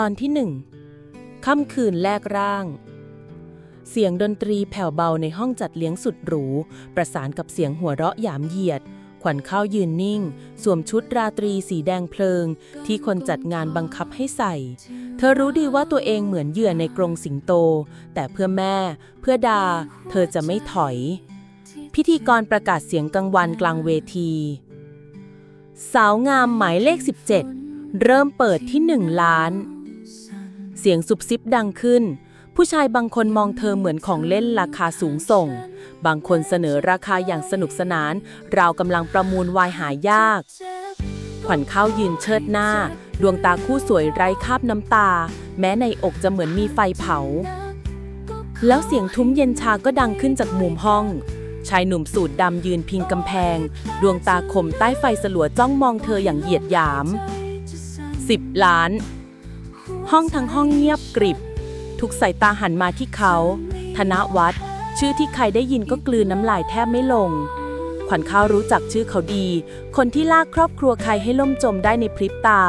ตอนที่หนึ่งค่ำคืนแลกร่าง เสียงดนตรีแผ่วเบาในห้องจัดเลี้ยงสุดหรู ประสานกับเสียงหัวเราะหยามเหยียด ขวัญข้าวยืนนิ่ง สวมชุดราตรีสีแดงเพลิง ที่คนจัดงานบังคับให้ใส่ เธอรู้ดีว่าตัวเองเหมือนเหยื่อในกรงสิงโต แต่เพื่อแม่ เพื่อดา เธอจะไม่ถอย พิธีกรประกาศเสียงกลางวันกลางเวที สาวงามหมายเลข 17 เริ่มเปิดที่ 1 ล้าน สียงซุบซิบดังขึ้น ผู้ชายบางคนมองเธอเหมือนของเล่นราคาสูงส่ง บางคนเสนอราคาอย่างสนุกสนาน ราวกำลังประมูลวายหายาก ขวัญข้าวยืนเชิดหน้า ดวงตาคู่สวยไร้คราบน้ำตา แม้ในอกจะเหมือนมีไฟเผา แล้วเสียงทุ้มเย็นชาก็ดังขึ้นจากมุมห้องชายหนุ่มสูทดำยืนพิงกำแพง ดวงตาคมใต้ไฟสลัวจ้องมองเธออย่างเหยียดหยามสิบล้าน ห้องทั้งห้องเงียบกริบ ทุกสายตาหันมาที่เขา ธนวัฒน์ชื่อที่ใครได้ยินก็กลืนน้ำลายแทบไม่ลง ขวัญข้าวรู้จักชื่อเขาดี คนที่ลากครอบครัวใครให้ล่มจมได้ในพริบตา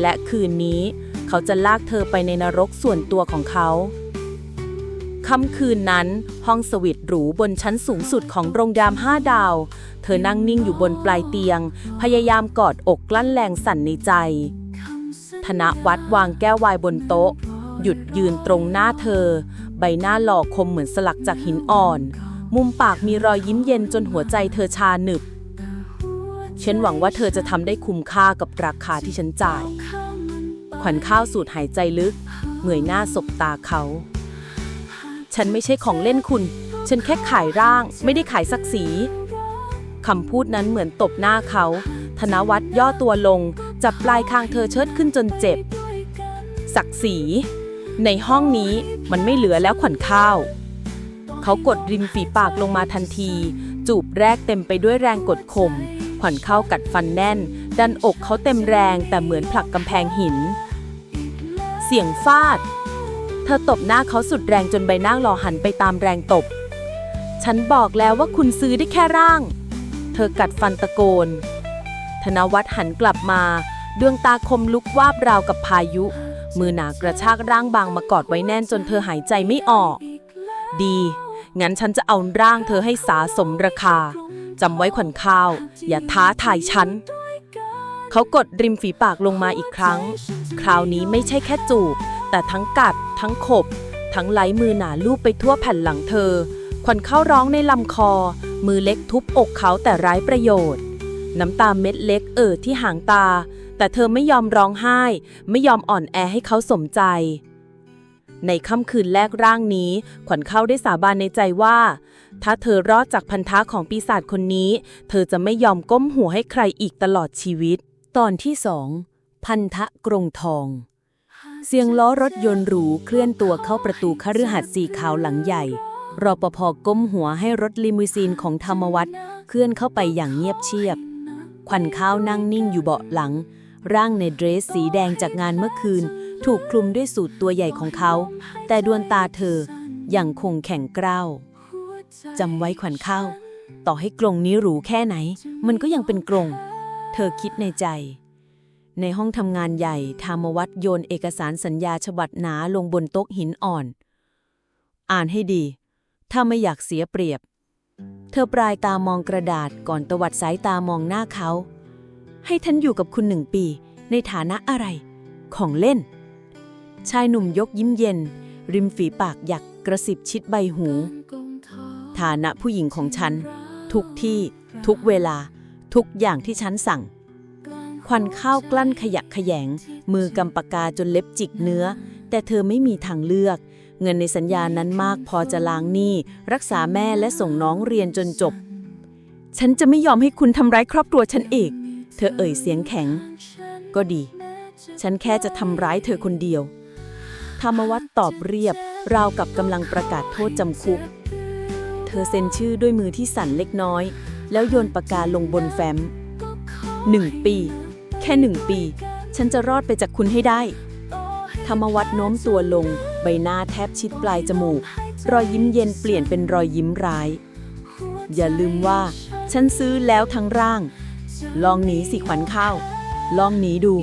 และคืนนี้เขาจะลากเธอไปในนรกส่วนตัวของเขาค่ำคืนนั้นห้องสวีทหรูบนชั้นสูงสุดของโรงแรมห้าดาว เธอนั่งนิ่งอยู่บนปลายเตียง พยายามกอดอกกลั้นแรงสั่นในใจ ธนวัฒน์วางแก้วไวน์บนโต๊ะ หยุดยืนตรงหน้าเธอ ใบหน้าหล่อคมเหมือนสลักจากหินอ่อน มุมปากมีรอยยิ้มเย็นจนหัวใจเธอชาหนึบฉันหวังว่าเธอจะทำได้คุ้มค่ากับราคาที่ฉันจ่าย ขวัญข้าวสูดหายใจลึก เหมื่อยหน้าสบตาเขา ฉันไม่ใช่ของเล่นคุณ ฉันแค่ขายร่าง ไม่ได้ขายศักดิ์ศรีคำพูดนั้นเหมือนตบหน้าเขา ธนวัฒน์ย่อตัวลง จับปลายคางเธอเชิดขึ้นจนเจ็บ ศักดิ์ศรี ในห้องนี้มันไม่เหลือแล้วขวัญข้าว เขากดริมฝีปากลงมาทันที จูบแรกเต็มไปด้วยแรงกดข่มขวัญข้าวกัดฟันแน่น ดันอกเขาเต็มแรงแต่เหมือนผลักกำแพงหิน เสียงฟาด เธอตบหน้าเขาสุดแรงจนใบหน้าหล่อหันไปตามแรงตบ ฉันบอกแล้วว่าคุณซื้อได้แค่ร่าง เธอกัดฟันตะโกน นวัฒน์หันกลับมา ดวงตาคมลุกวาบราวกับพายุ มือหนากระชากร่างบางมากอดไว้แน่นจนเธอหายใจไม่ออก ดี งั้นฉันจะเอาร่างเธอให้สาสมราคาจำไว้ขวัญข้าว อย่าท้าทายฉัน เขากดริมฝีปากลงมาอีกครั้ง คราวนี้ไม่ใช่แค่จูบ แต่ทั้งกัด ทั้งขบ ทั้งไหลมือหนาลูบไปทั่วแผ่นหลังเธอ ขวัญเข้าร้องในลำคอ มือเล็กทุบอกเขาแต่ร้ายประโยชน์ น้ำตาเม็ดเล็กเอ่อที่หางตา แต่เธอไม่ยอมร้องไห้ ไม่ยอมอ่อนแอให้เขาสมใจ ในค่ำคืนแรกร่างนี้ ขวัญเข้าได้สาบานในใจว่า ถ้าเธอรอดจากพันธะของปีศาจคนนี้ เธอจะไม่ยอมก้มหัวให้ใครอีกตลอดชีวิต ตอนที่สองพันธะกรงทอง เสียงล้อรถยนต์หรูเคลื่อนตัวเข้าประตูคฤหัสถ์สีขาวหลังใหญ่รอปภก้มหัวให้รถลิมูซีนของธรรมวัฒน์เคลื่อนเข้าไปอย่างเงียบเชียบ ขวัญข้าวนั่งนิ่งอยู่เบาะหลัง ร่างในเดรสสีแดงจากงานเมื่อคืน ถูกคลุมด้วยสูทตัวใหญ่ของเขา แต่ดวงตาเธอยังคงแข็งกร้าวจำไว้ขวัญข้าว ต่อให้กรงนี้หรูแค่ไหน มันก็ยังเป็นกรง เธอคิดในใจ ในห้องทำงานใหญ่ธรรมวัฒน์โยนเอกสารสัญญาฉบับหนาลงบนโต๊ะหินอ่อน อ่านให้ดี ถ้าไม่อยากเสียเปรียบ เธอปลายตามองกระดาษก่อนตวัดสายตามองหน้าเขา ให้ท่านอยู่กับคุณหนึ่งปี ในฐานะอะไร ของเล่น ชายหนุ่มยกยิ้มเย็น ริมฝีปากหยักกระสิบชิดใบหู ฐานะผู้หญิงของฉัน ทุกที่ ทุกเวลา ทุกอย่างที่ฉันสั่ง ควันข้าวกลั้นขยักขยง มือกำปากกาจนเล็บจิกเนื้อ แต่เธอไม่มีทางเลือก เงินในสัญญานั้นมากพอจะล้างหนี้ รักษาแม่และส่งน้องเรียนจนจบ ฉันจะไม่ยอมให้คุณทำร้ายครอบครัวฉันเอกเธอเอ่ยเสียงแข็ง ก็ดี ฉันแค่จะทำร้ายเธอคนเดียว ธรรมวัฒน์ตอบเรียบ ราวกับกำลังประกาศโทษจำคุก เธอเซ็นชื่อด้วยมือที่สั่นเล็กน้อย แล้วโยนปากกาลงบนแฟ้มหนึ่งปี แค่หนึ่งปี ฉันจะรอดไปจากคุณให้ได้ ธรรมวัฒน์โน้มตัวลง บหน้าแทบชิดปลายจมูก รอยยิ้มเย็นเปลี่ยนเป็นรอยยิ้มร้าย อย่าลืมว่า ฉันซื้อแล้วทั้งร่าง ลองหนีสิขวัญข้าว ลองหนีดู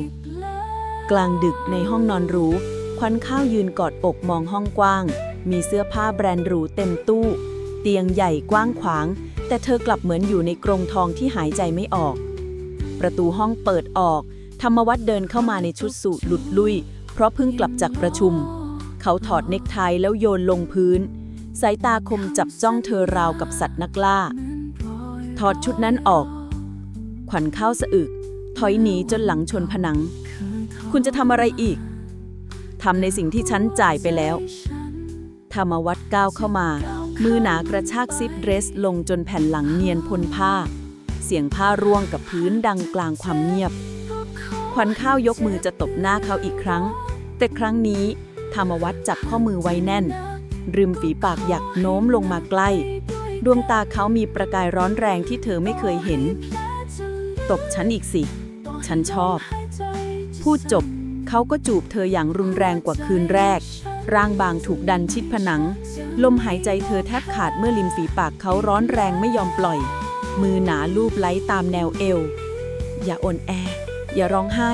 กลางดึกในห้องนอนหรูควันข้าวยืนกอดอกมองห้องกว้าง มีเสื้อผ้าแบรนด์หรูเต็มตู้ เตียงใหญ่กว้างขวาง แต่เธอกลับเหมือนอยู่ในกรงทองที่หายใจไม่ออก ประตูห้องเปิดออก ธรรมวัฒน์เดินเข้ามาในชุดสูทหลุดลุย เพราะเพิ่งกลับจากประชุม เขาถอดเนคไทแล้วโยนลงพื้น สายตาคมจับจ้องเธอราวกับสัตว์นักล่า ถอดชุดนั้นออก ขวัญข้าวสะอึก ถอยหนีจนหลังชนผนัง คุณจะทำอะไรอีกทำในสิ่งที่ฉันจ่ายไปแล้วธรรมวัฒน์ก้าวเข้ามา มือหนากระชากซิปเดรสลงจนแผ่นหลังเนียนพ้นผ้า เสียงผ้าร่วงกับพื้นดังกลางความเงียบ ขวัญข้าวยกมือจะตบหน้าเขาอีกครั้ง แต่ครั้งนี้ ธรรมวัฒน์จับข้อมือไว้แน่น ริมฝีปากหยักโน้มลงมาใกล้ ดวงตาเขามีประกายร้อนแรงที่เธอไม่เคยเห็น ตบฉันอีกสิ ฉันชอบ พูดจบ เขาก็จูบเธออย่างรุนแรงกว่าคืนแรก ร่างบางถูกดันชิดผนัง ลมหายใจเธอแทบขาดเมื่อริมฝีปากเขาร้อนแรงไม่ยอมปล่อย มือหนาลูบไล้ตามแนวเอว อย่าอ่อนแอ อย่าร้องไห้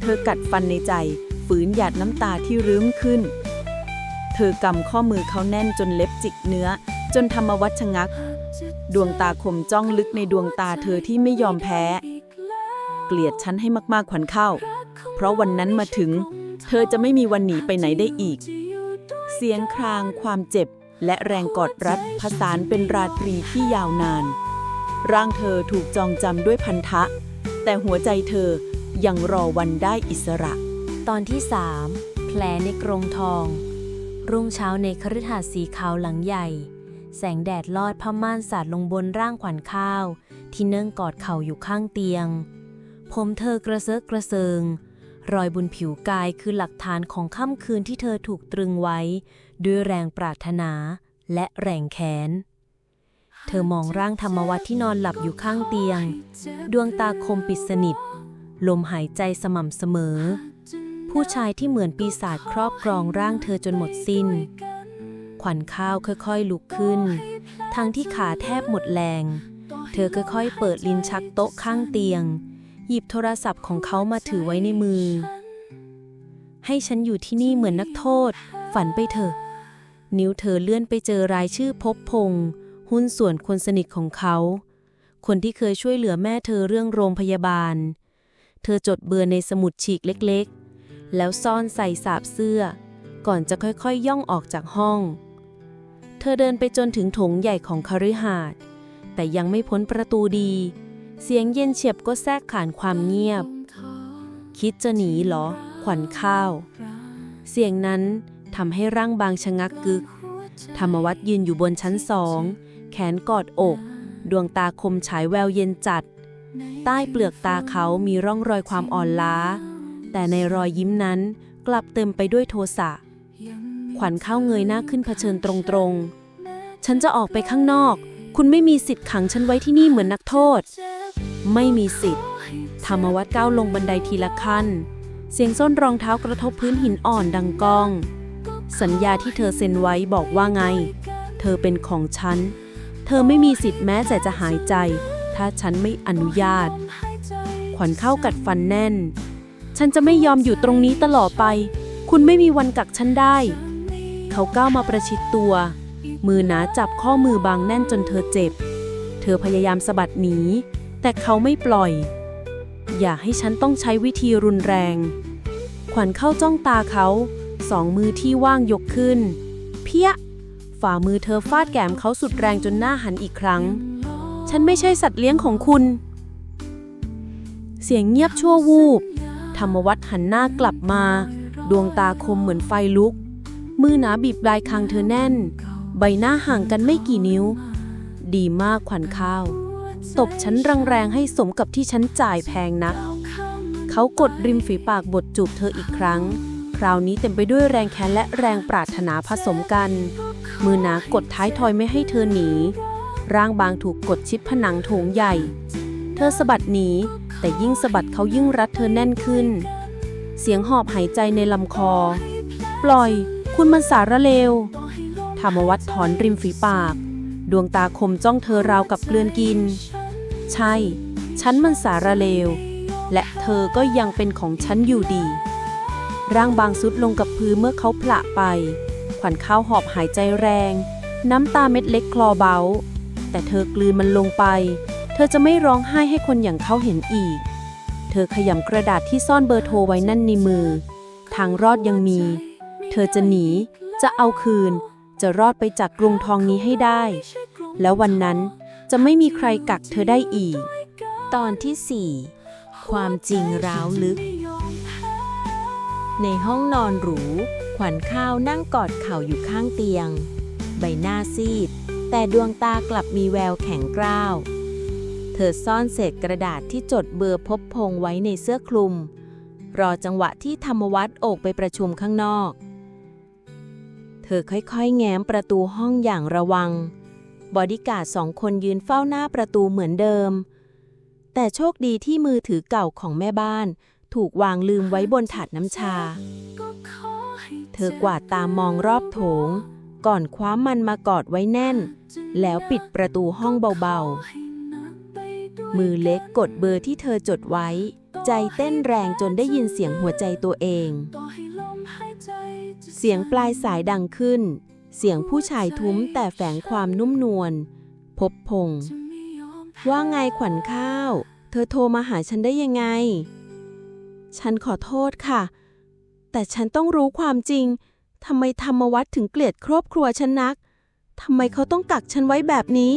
เธอกัดฟันในใจ ฝืนหยาดน้ำตาที่รื้มขึ้น เธอกำข้อมือเขาแน่นจนเล็บจิกเนื้อ จนธรรมวัชชะงัก ดวงตาคมจ้องลึกในดวงตาเธอที่ไม่ยอมแพ้ เกลียดฉันให้มากๆขวัญเข้า เพราะวันนั้นมาถึง เธอจะไม่มีวันหนีไปไหนได้อีก เสียงครางความเจ็บและแรงกอดรัดผสานเป็นราตรีที่ยาวนาน ร่างเธอถูกจองจำด้วยพันธะ แต่หัวใจเธอยังรอวันได้อิสระ ตอนที่3แผลในกรงทอง รุ่งเช้าในคฤหาสน์สีขาวหลังใหญ่ แสงแดดลอดผ้าม่านสาดลงบนร่างขวัญข้าว ที่เนื่องกอดเข่าอยู่ข้างเตียง ผมเธอกระเซาะกระเซิง รอยบนผิวกายคือหลักฐานของค่ำคืนที่เธอถูกตรึงไว้ ด้วยแรงปรารถนาและแรงแค้นเธอมองร่างธรรมวัตที่นอนหลับอยู่ข้างเตียง ดวงตาคมปิดสนิท ลมหายใจสม่ำเสมอ ผู้ชายที่เหมือนปีศาจครอบครองร่างเธอจนหมดสิ้น ขวัญข้าวค่อยๆลุกขึ้น ทั้งที่ขาแทบหมดแรง เธอค่อยๆเปิดลิ้นชักโต๊ะข้างเตียง หยิบโทรศัพท์ของเขามาถือไว้ในมือ ให้ฉันอยู่ที่นี่เหมือนนักโทษ ฝันไปเถอะ นิ้วเธอเลื่อนไปเจอรายชื่อพบพงษ์หุ้นส่วนคนสนิทของเขา คนที่เคยช่วยเหลือแม่เธอเรื่องโรงพยาบาล เธอจดเบอร์ในสมุดฉีกเล็ก แล้วซ่อนใส่สาบเสื้อ ก่อนจะค่อยๆย่องออกจากห้อง เธอเดินไปจนถึงโถงใหญ่ของคฤหาสน์แต่ยังไม่พ้นประตูดี เสียงเย็นเฉียบก็แทรกขานความเงียบ คิดจะหนีเหรอ ขวัญข้าว เสียงนั้นทำให้ร่างบางชะงักกึก ธรรมวัฒน์ยืนอยู่บนชั้นสอง แขนกอดอก ดวงตาคมฉายแววเย็นจัด ใต้เปลือกตาเขามีร่องรอยความอ่อนล้า แต่ในรอยยิ้มนั้นกลับเต็มไปด้วยโทสะ ขวัญเข้าเงยหน้าขึ้นเผชิญตรงๆ ฉันจะออกไปข้างนอก คุณไม่มีสิทธิ์ขังฉันไว้ที่นี่เหมือนนักโทษ ไม่มีสิทธิ์ ธรรมวัฒน์ก้าวลงบันไดทีละขั้น เสียงส้นรองเท้ากระทบพื้นหินอ่อนดังก้อง สัญญาที่เธอเซ็นไว้บอกว่าไง เธอเป็นของฉัน เธอไม่มีสิทธิ์แม้แต่จะหายใจ ถ้าฉันไม่อนุญาต ขวัญเข้ากัดฟันแน่น ฉันจะไม่ยอมอยู่ตรงนี้ตลอดไป คุณไม่มีวันกักฉันได้ เขาก้าวมาประชิดตัว มือหนาจับข้อมือบางแน่นจนเธอเจ็บ เธอพยายามสะบัดหนี แต่เขาไม่ปล่อย อย่าให้ฉันต้องใช้วิธีรุนแรง ขวัญเข้าจ้องตาเขา สองมือที่ว่างยกขึ้น เพี้ย ฝ่ามือเธอฟาดแก้มเขาสุดแรงจนหน้าหันอีกครั้ง ฉันไม่ใช่สัตว์เลี้ยงของคุณเสียงเงียบชั่ววูบ ธรรมวัฒน์หันหน้ากลับมา ดวงตาคมเหมือนไฟลุก มือหนาบีบปลายคางเธอแน่น ใบหน้าห่างกันไม่กี่นิ้ว ดีมากขวัญข้าว ตบฉันแรงๆให้สมกับที่ฉันจ่ายแพงนัก เขากดริมฝีปากบทจูบเธออีกครั้ง คราวนี้เต็มไปด้วยแรงแค้นและแรงปรารถนาผสมกัน มือหนากดท้ายทอยไม่ให้เธอหนี ร่างบางถูกกดชิดผนังโถงใหญ่ เธอสะบัดหนี แต่ยิ่งสะบัดเขายิ่งรัดเธอแน่นขึ้น เสียงหอบหายใจในลำคอ ปล่อย คุณมันสารเลว ธรรมวัฒน์ถอนริมฝีปาก ดวงตาคมจ้องเธอราวกับเกลือนกิน ใช่ ฉันมันสารเลว และเธอก็ยังเป็นของฉันอยู่ดี ร่างบางสุดลงกับพื้นเมื่อเขาผละไป ขวัญข้าวหอบหายใจแรง น้ำตาเม็ดเล็กคลอเบา แต่เธอกลืนมันลงไป ธอจะไม่ร้องไห้ให้คนอย่างเขาเห็นอีก เธอขยำกระดาษที่ซ่อนเบอร์โทรไว้นั่นในมือ ทางรอดยังมี เธอจะหนี จะเอาคืน จะรอดไปจากกรุงทองนี้ให้ได้ แล้ววันนั้นจะไม่มีใครกักเธอได้อีก ตอนที่ 4 ความจริงร้าวลึก ในห้องนอนหรู ขวัญข้าวนั่งกอดเข่าอยู่ข้างเตียง ใบหน้าซีด แต่ดวงตากลับมีแววแข็งกร้าว เธอซ่อนเศษกระดาษที่จดเบอร์พบพงไว้ในเสื้อคลุม รอจังหวะที่ธรรมวัฒน์อกไปประชุมข้างนอก เธอค่อยๆ แง้มประตูห้องอย่างระวัง บอดี้การ์ดสองคนยืนเฝ้าหน้าประตูเหมือนเดิม แต่โชคดีที่มือถือเก่าของแม่บ้าน ถูกวางลืมไว้บนถาดน้ำชา เธอกวาดตามองรอบโถง ก่อนคว้ามันมากอดไว้แน่น แล้วปิดประตูห้องเบาๆ มือเล็กกดเบอร์ที่เธอจดไว้ ใจเต้นแรงจนได้ยินเสียงหัวใจตัวเอง เสียงปลายสายดังขึ้น เสียงผู้ชายทุ้มแต่แฝงความนุ่มนวล พบพงษ์ว่าไงขวัญข้าว เธอโทรมาหาฉันได้ยังไง ฉันขอโทษค่ะ แต่ฉันต้องรู้ความจริง ทำไมธรรมวัฒน์ถึงเกลียดครอบครัวฉันนัก ทำไมเขาต้องกักฉันไว้แบบนี้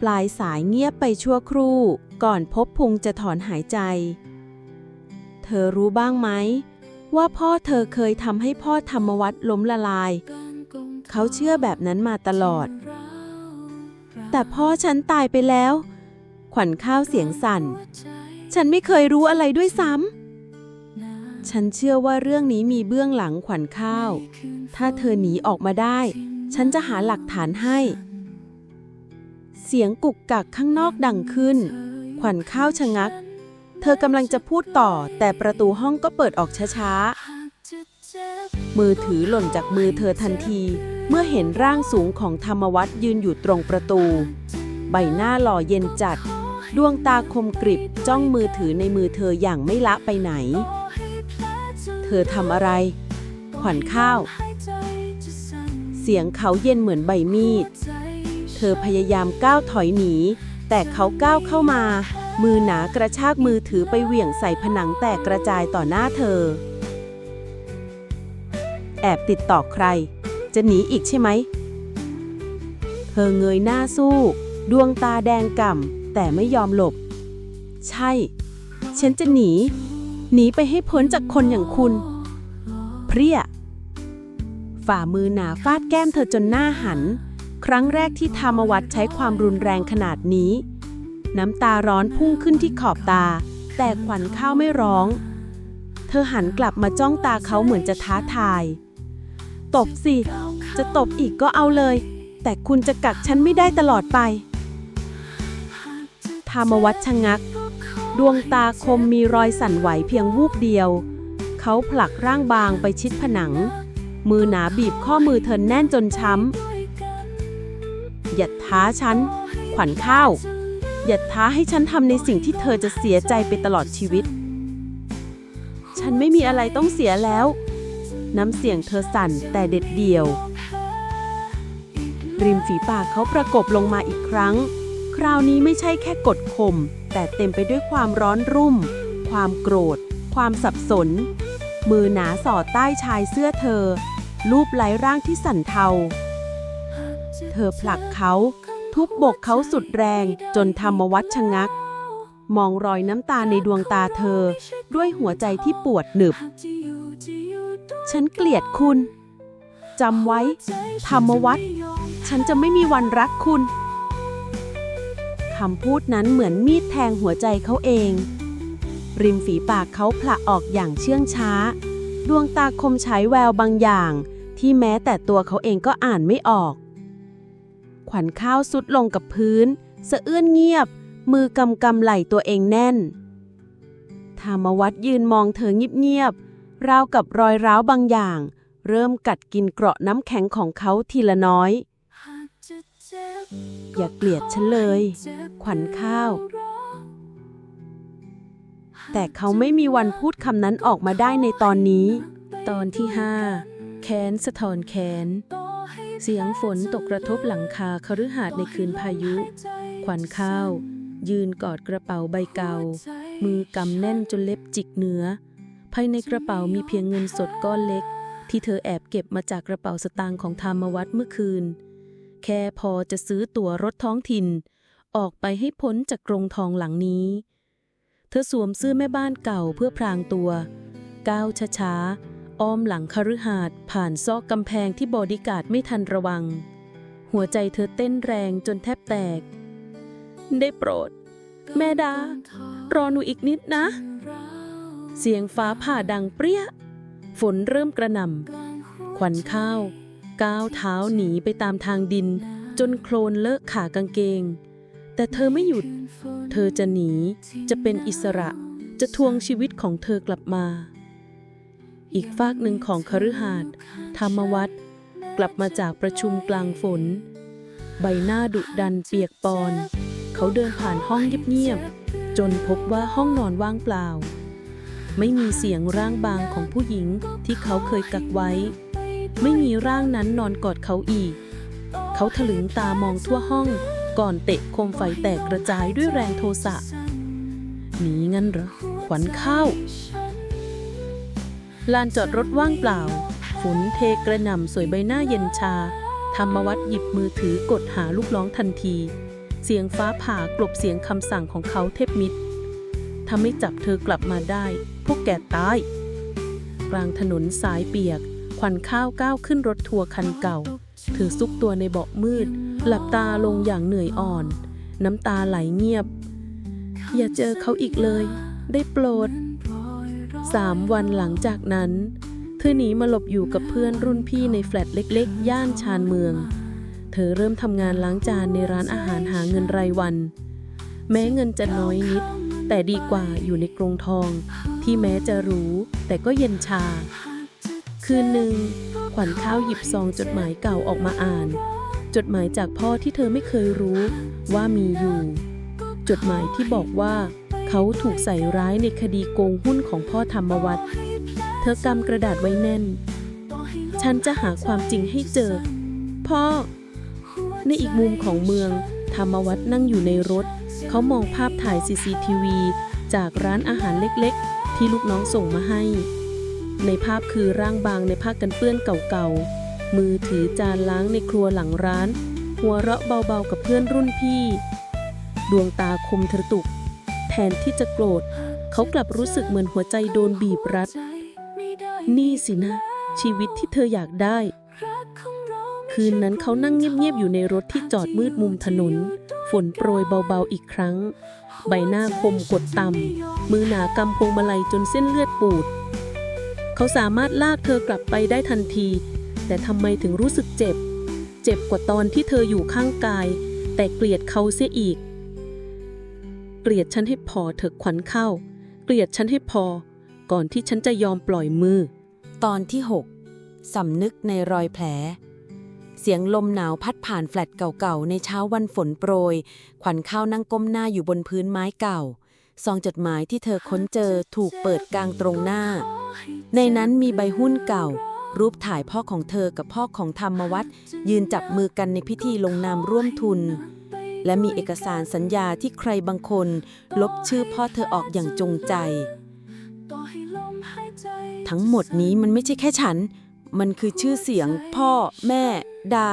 ปลายสายเงียบไปชั่วครู่ ก่อนพบพงษ์จะถอนหายใจ เธอรู้บ้างไหม ว่าพ่อเธอเคยทำให้พ่อธรรมวัฒน์ล้มละลาย เขาเชื่อแบบนั้นมาตลอด แต่พ่อฉันตายไปแล้ว ขวัญข้าวเสียงสั่น ฉันไม่เคยรู้อะไรด้วยซ้ำ ฉันเชื่อว่าเรื่องนี้มีเบื้องหลังขวัญข้าว ถ้าเธอหนีออกมาได้ ฉันจะหาหลักฐานให้ เสียงกุกกักข้างนอกดังขึ้น ขวัญข้าวชะงัก เธอกำลังจะพูดต่อ แต่ประตูห้องก็เปิดออกช้าๆ มือถือหล่นจากมือเธอทันที เมื่อเห็นร่างสูงของธรรมวัฒน์ยืนอยู่ตรงประตู ใบหน้าหล่อเย็นจัด ดวงตาคมกริบจ้องมือถือในมือเธออย่างไม่ละไปไหน เธอทำอะไร ขวัญข้าว เสียงเขาเย็นเหมือนใบมีด เธอพยายามก้าวถอยหนี แต่เขาก้าวเข้ามา มือหนากระชากมือถือไปเหวี่ยงใส่ผนังแตกกระจายต่อหน้าเธอ แอบติดต่อใคร จะหนีอีกใช่ไหม เธอเงยหน้าสู้ ดวงตาแดงก่ำแต่ไม่ยอมหลบ ใช่ ฉันจะหนี หนีไปให้พ้นจากคนอย่างคุณ เพรียฝ่ามือหนาฟาดแก้มเธอจนหน้าหัน ครั้งแรกที่ธรรมวัฒน์ใช้ความรุนแรงขนาดนี้ น้ำตาร้อนพุ่งขึ้นที่ขอบตา แต่ขวัญข้าวไม่ร้อง เธอหันกลับมาจ้องตาเขาเหมือนจะท้าทาย ตบสิ จะตบอีกก็เอาเลย แต่คุณจะกักฉันไม่ได้ตลอดไปธรรมวัฒน์ชะงัก ดวงตาคมมีรอยสั่นไหวเพียงวูบเดียว เขาผลักร่างบางไปชิดผนัง มือหนาบีบข้อมือเธอแน่นจนช้ำ ท้าฉัน ขวัญข้าว อย่าท้าให้ฉันทำในสิ่งที่เธอจะเสียใจไปตลอดชีวิต ฉันไม่มีอะไรต้องเสียแล้ว น้ำเสียงเธอสั่นแต่เด็ดเดี่ยว ริมฝีปากเขาประกบลงมาอีกครั้ง คราวนี้ไม่ใช่แค่กดข่มแต่เต็มไปด้วยความร้อนรุ่ม ความโกรธ ความสับสน มือหนาสอดใต้ชายเสื้อเธอลูบไหล้ร่างที่สั่นเทา ธอผลักเขา ทุบบกเขาสุดแรงจนธรรมวัฒน์ชะงัก มองรอยน้ำตาในดวงตาเธอ ด้วยหัวใจที่ปวดหนึบ ฉันเกลียดคุณจำไว้ ธรรมวัฒน์ฉันจะไม่มีวันรักคุณคำพูดนั้นเหมือนมีดแทงหัวใจเขาเอง ริมฝีปากเขาผละออกอย่างเชื่องช้า ดวงตาคมฉายแววบางอย่าง ที่แม้แต่ตัวเขาเองก็อ่านไม่ออก ขวัญข้าวสุดลงกับพื้น สะเอื้อนเงียบ มือกำกำไหล่ตัวเองแน่นธรรมวัฒน์ยืนมองเธอเงียบๆ ราวกับรอยร้าวบางอย่าง เริ่มกัดกินเกราะน้ำแข็งของเขาทีละน้อย อย่าเกลียดฉันเลย ขวัญข้าว แต่เขาไม่มีวันพูดคำนั้นออกมาได้ในตอนนี้ ตอนที่ห้าแค้นสะท้อนแค้น เสียงฝนตกกระทบหลังคาคฤหาสน์ในคืนพายุ ขวัญข้าว ยืนกอดกระเป๋าใบเก่า มือกำแน่นจนเล็บจิกเนื้อ ภายในกระเป๋ามีเพียงเงินสดก้อนเล็ก ที่เธอแอบเก็บมาจากกระเป๋าสตางค์ของธรรมวัฒน์เมื่อคืน แค่พอจะซื้อตั๋วรถท้องถิ่น ออกไปให้พ้นจากกรงทองหลังนี้ เธอสวมเสื้อแม่บ้านเก่าเพื่อพรางตัว ก้าวช้าๆ อ้อมหลังคฤหาสน์ผ่านซอกกำแพงที่บอดี้การ์ดไม่ทันระวัง หัวใจเธอเต้นแรงจนแทบแตก ได้โปรด แม่ดา รอหนูอีกนิดนะ เสียงฟ้าผ่าดังเปรี้ย ฝนเริ่มกระหน่ำขวัญข้าว ก้าวเท้าหนีไปตามทางดิน จนโคลนเลอะขากางเกง แต่เธอไม่หยุด เธอจะหนี จะเป็นอิสระ จะทวงชีวิตของเธอกลับมา อีกฝากหนึ่งของคฤหาสน์ธรรมวัฒน์กลับมาจากประชุมกลางฝน ใบหน้าดุดันเปียกปอน เขาเดินผ่านห้องเงียบๆจนพบว่าห้องนอนว่างเปล่า ไม่มีเสียงร่างบางของผู้หญิงที่เขาเคยกักไว้ ไม่มีร่างนั้นนอนกอดเขาอีก เขาถลึงตามองทั่วห้อง ก่อนเตะโคมไฟแตกกระจายด้วยแรงโทสะหนีงั้นเหรอขวัญข้าว ลานจอดรถว่างเปล่า ฝนเทกระหน่ำสวยใบหน้าเย็นชา ธรรมวัฒน์หยิบมือถือกดหาลูกน้องทันที เสียงฟ้าผ่ากลบเสียงคำสั่งของเขาเทพมิตรถ้าไม่จับเธอกลับมาได้ พวกแกตาย กลางถนนสายเปียกขวัญข้าวก้าวขึ้นรถทัวร์คันเก่าเธอซุกตัวในเบาะมืด หลับตาลงอย่างเหนื่อยอ่อน น้ำตาไหลเงียบ อย่าเจอเขาอีกเลย ได้โปรด สามวันหลังจากนั้น เธอหนีมาหลบอยู่กับเพื่อนรุ่นพี่ในแฟลตเล็กๆ ย่านชานเมือง เธอเริ่มทำงานล้างจานในร้านอาหารหาเงินรายวัน แม้เงินจะน้อยนิด แต่ดีกว่าอยู่ในกรงทอง ที่แม้จะรู้ แต่ก็เย็นชา คืนหนึ่ง ขวัญข้าวหยิบซองจดหมายเก่าออกมาอ่าน จดหมายจากพ่อที่เธอไม่เคยรู้ว่ามีอยู่ จดหมายที่บอกว่า เขาถูกใส่ร้ายในคดีโกงหุ้นของพ่อธรรมวัฒน์เธอกำกระดาษไว้แน่น ฉันจะหาความจริงให้เจอ พ่อ ในอีกมุมของเมือง ธรรมวัฒน์นั่งอยู่ในรถ เขามองภาพถ่าย CCTV จากร้านอาหารเล็กๆ ที่ลูกน้องส่งมาให้ ในภาพคือร่างบางในผ้ากันเปื้อนเก่าๆ มือถือจานล้างในครัวหลังร้าน หัวเราะเบาๆกับเพื่อนรุ่นพี่ ดวงตาคมทะตุก นที่จะโกรธ เขากลับรู้สึกเหมือนหัวใจโดนบีบรัด นี่สินะ ชีวิตที่เธออยากได้ คืนนั้นเขานั่งเงียบๆอยู่ในรถที่จอดมืดมุมถนน ฝนโปรยเบาๆอีกครั้ง ใบหน้าคมกดต่ำมือหนากำพวงมาลัยจนเส้นเลือดปูด เขาสามารถลากเธอกลับไปได้ทันที แต่ทำไมถึงรู้สึกเจ็บ เจ็บกว่าตอนที่เธออยู่ข้างกาย แต่เกลียดเขาเสียอีก กลียดฉันให้พอเถอะขวัญเข้า เกลียดฉันให้พอ ก่อนที่ฉันจะยอมปล่อยมือ ตอนที่ 6 สำนึกในรอยแผล เสียงลมหนาวพัดผ่านแฟลตเก่าๆ ในเช้าวันฝนโปรย ขวัญเข้านั่งก้มหน้าอยู่บนพื้นไม้เก่า ซองจดหมายที่เธอค้นเจอถูกเปิดกลางตรงหน้า ในนั้นมีใบหุ้นเก่า รูปถ่ายพ่อของเธอกับพ่อของธรรมวัฒน์ยืนจับมือกันในพิธีลงนามร่วมทุน และมีเอกสารสัญญาที่ใครบางคน ลบชื่อพ่อเธอออกอย่างจงใจ ทั้งหมดนี้มันไม่ใช่แค่ฉัน มันคือชื่อเสียง พ่อ แม่ ดา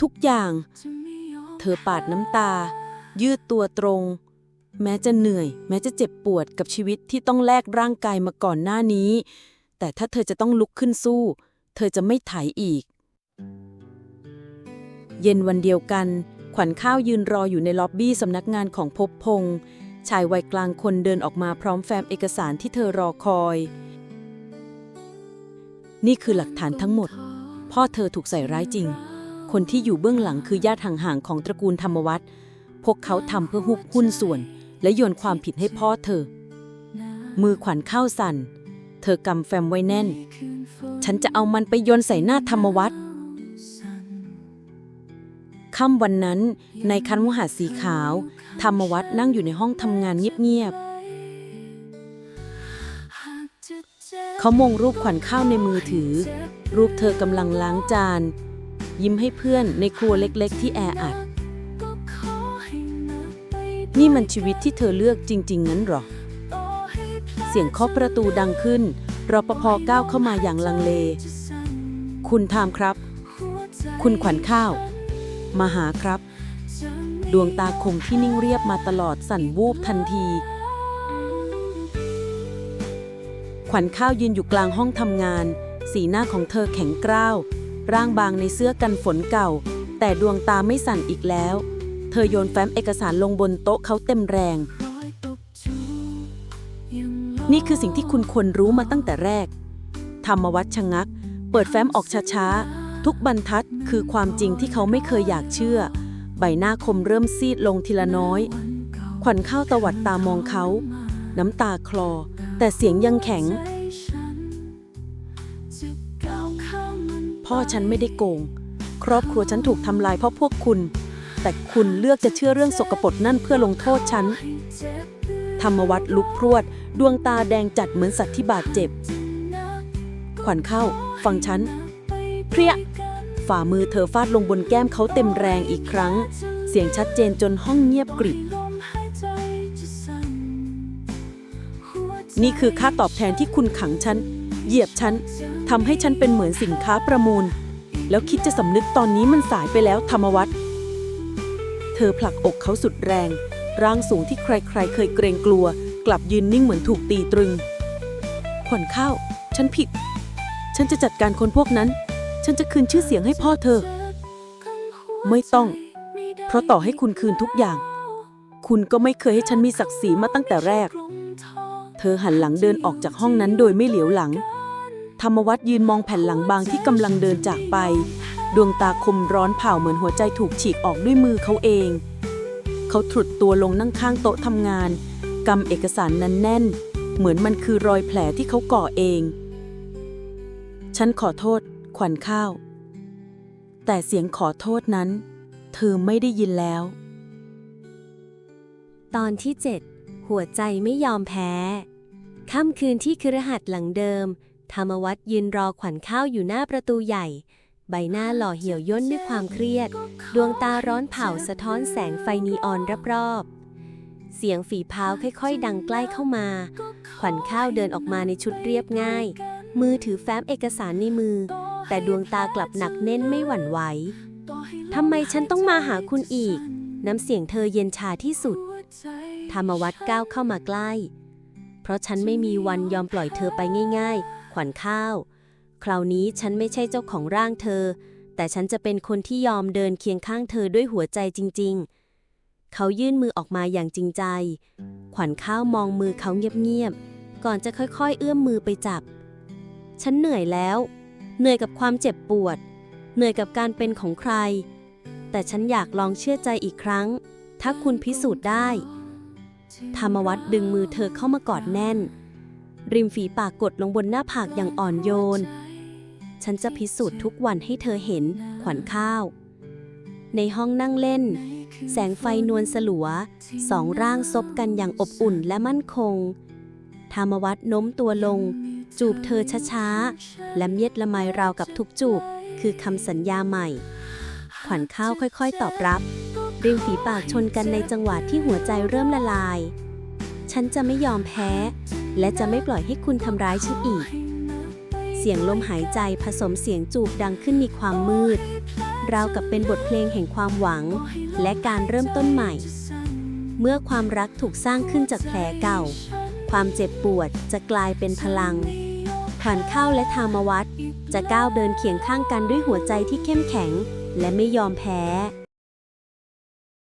ทุกอย่าง เธอปาดน้ำตา ยืดตัวตรง แม้จะเหนื่อย แม้จะเจ็บปวดกับชีวิตที่ต้องแลกร่างกายมาก่อนหน้านี้ แต่ถ้าเธอจะต้องลุกขึ้นสู้ เธอจะไม่ไถายอีก เย็นวันเดียวกัน ขวัญข้าวยืนรออยู่ในล็อบบี้สำนักงานของภพพงษ์ชายวัยกลางคนเดินออกมาพร้อมแฟ้มเอกสารที่เธอรอคอย นี่คือหลักฐานทั้งหมด พ่อเธอถูกใส่ร้ายจริง คนที่อยู่เบื้องหลังคือญาติห่างๆของตระกูลธรรมวัฒน์พวกเขาทำเพื่อฮุบหุ้นส่วน และโยนความผิดให้พ่อเธอ มือขวัญข้าวสั่น เธอกำแฟ้มไว้แน่น ฉันจะเอามันไปโยนใส่หน้าธรรมวัฒน์ ค่ำวันนั้น ในคันวหาสีขาว ธรรมวัฒน์นั่งอยู่ในห้องทำงานเงียบๆ เขามองรูปขวัญข้าวในมือถือ รูปเธอกำลังล้างจาน ยิ้มให้เพื่อนในครัวเล็กๆ ที่แออัด นี่มันชีวิตที่เธอเลือกจริง ๆ งั้นหรอ เสียงเคาะประตูดังขึ้นรปภก้าวเข้ามาอย่างลังเล คุณทามครับ คุณขวัญข้าว มาหาครับ ดวงตาคงที่นิ่งเรียบมาตลอดสั่นวูบทันที ขวัญข้าวยืนอยู่กลางห้องทำงาน สีหน้าของเธอแข็งกร้าว ร่างบางในเสื้อกันฝนเก่า แต่ดวงตาไม่สั่นอีกแล้ว เธอโยนแฟ้มเอกสารลงบนโต๊ะเขาเต็มแรง นี่คือสิ่งที่คุณควรรู้มาตั้งแต่แรก ธรรมวัฒน์ชะงัก เปิดแฟ้มออกช้าๆ ทุกบรรทัดคือความจริงที่เขาไม่เคยอยากเชื่อ ใบหน้าคมเริ่มซีดลงทีละน้อย ขวัญข้าวตวัดตามองเขา น้ำตาคลอ แต่เสียงยังแข็ง พ่อฉันไม่ได้โกง ครอบครัวฉันถูกทำลายเพราะพวกคุณ แต่คุณเลือกจะเชื่อเรื่องสกปรกนั่นเพื่อลงโทษฉัน ธรรมวัฒน์ลุกพรวด ดวงตาแดงจัดเหมือนสัตว์ที่บาดเจ็บ ขวัญเข้า ฟังฉัน เพรีย ฝ่ามือเธอฟาดลงบนแก้มเขาเต็มแรงอีกครั้ง เสียงชัดเจนจนห้องเงียบกริบ นี่คือค่าตอบแทนที่คุณขังฉัน เหยียบฉันทำให้ฉันเป็นเหมือนสินค้าประมูล แล้วคิดจะสำนึกตอนนี้มันสายไปแล้วธรรมวัฒน์เธอผลักอกเขาสุดแรง ร่างสูงที่ใครๆ เคยเกรงกลัว กลับยืนนิ่งเหมือนถูกตีตรึง ขวัญข้าว ฉันผิด ฉันจะจัดการคนพวกนั้น ฉันจะคืนชื่อเสียงให้พ่อเธอ ไม่ต้อง เพราะต่อให้คุณคืนทุกอย่าง คุณก็ไม่เคยให้ฉันมีศักดิ์ศรีมาตั้งแต่แรก เธอหันหลังเดินออกจากห้องนั้นโดยไม่เหลียวหลัง ธรรมวัฒน์ยืนมองแผ่นหลังบางที่กำลังเดินจากไป ดวงตาคมร้อนเผาเหมือนหัวใจถูกฉีกออกด้วยมือเขาเอง เขาตรุดตัวลงนั่งข้างโต๊ะทำงานกำเอกสารนั้นแน่น เหมือนมันคือรอยแผลที่เขาก่อเอง ฉันขอโทษ ขวัญข้าว แต่เสียงขอโทษนั้น เธอไม่ได้ยินแล้ว ตอนที่ 7 หัวใจไม่ยอมแพ้ ค่ำคืนที่คฤหัสถ์หลังเดิม ธรรมวัฒน์ยืนรอขวัญข้าวอยู่หน้าประตูใหญ่ ใบหน้าหล่อเหี่ยวย่นด้วยความเครียด ดวงตาร้อนเผาสะท้อนแสงไฟนีออนรอบๆเสียงฝีเท้าค่อยๆ ดังใกล้เข้ามา ขวัญข้าวเดินออกมาในชุดเรียบง่าย มือถือแฟ้มเอกสารในมือ แต่ดวงตากลับหนักแน่นไม่หวั่นไหวทำไมฉันต้องมาหาคุณอีก น้ำเสียงเธอเย็นชาที่สุด ธรรมวัฒน์ก้าวเข้ามาใกล้ เพราะฉันไม่มีวันยอมปล่อยเธอไปง่าย ๆ ขวัญข้าว คราวนี้ฉันไม่ใช่เจ้าของร่างเธอ แต่ฉันจะเป็นคนที่ยอมเดินเคียงข้างเธอด้วยหัวใจจริง ๆ เขายื่นมือออกมาอย่างจริงใจ ขวัญข้าวมองมือเขาเงียบๆ ก่อนจะค่อยๆ เอื้อมมือไปจับ ฉันเหนื่อยแล้ว เหนื่อยกับความเจ็บปวด เหนื่อยกับการเป็นของใคร แต่ฉันอยากลองเชื่อใจอีกครั้ง ถ้าคุณพิสูจน์ได้ ธรรมวัฒน์ดึงมือเธอเข้ามากอดแน่น ริมฝีปากกดลงบนหน้าผากอย่างอ่อนโยน ฉันจะพิสูจน์ทุกวันให้เธอเห็นขวัญข้าว ในห้องนั่งเล่น แสงไฟนวลสลัว สองร่างซบกันอย่างอบอุ่นและมั่นคงธรรมวัฒน์โน้มตัวลง จูบเธอช้าๆ และเมียดละไมราวกับทุกจูบ คือคำสัญญาใหม่ ขวัญข้าวค่อยๆ ตอบรับ ริมฝีปากชนกันในจังหวะที่หัวใจเริ่มละลาย ฉันจะไม่ยอมแพ้ และจะไม่ปล่อยให้คุณทำร้ายฉันอีก เสียงลมหายใจผสมเสียงจูบดังขึ้นในความมืด ราวกับเป็นบทเพลงแห่งความหวัง และการเริ่มต้นใหม่ เมื่อความรักถูกสร้างขึ้นจากแผลเก่าความเจ็บปวดจะกลายเป็นพลัง ขวัญข้าวและธามวัตรจะก้าวเดินเคียงข้างกันด้วยหัวใจที่เข้มแข็ง และไม่ยอมแพ้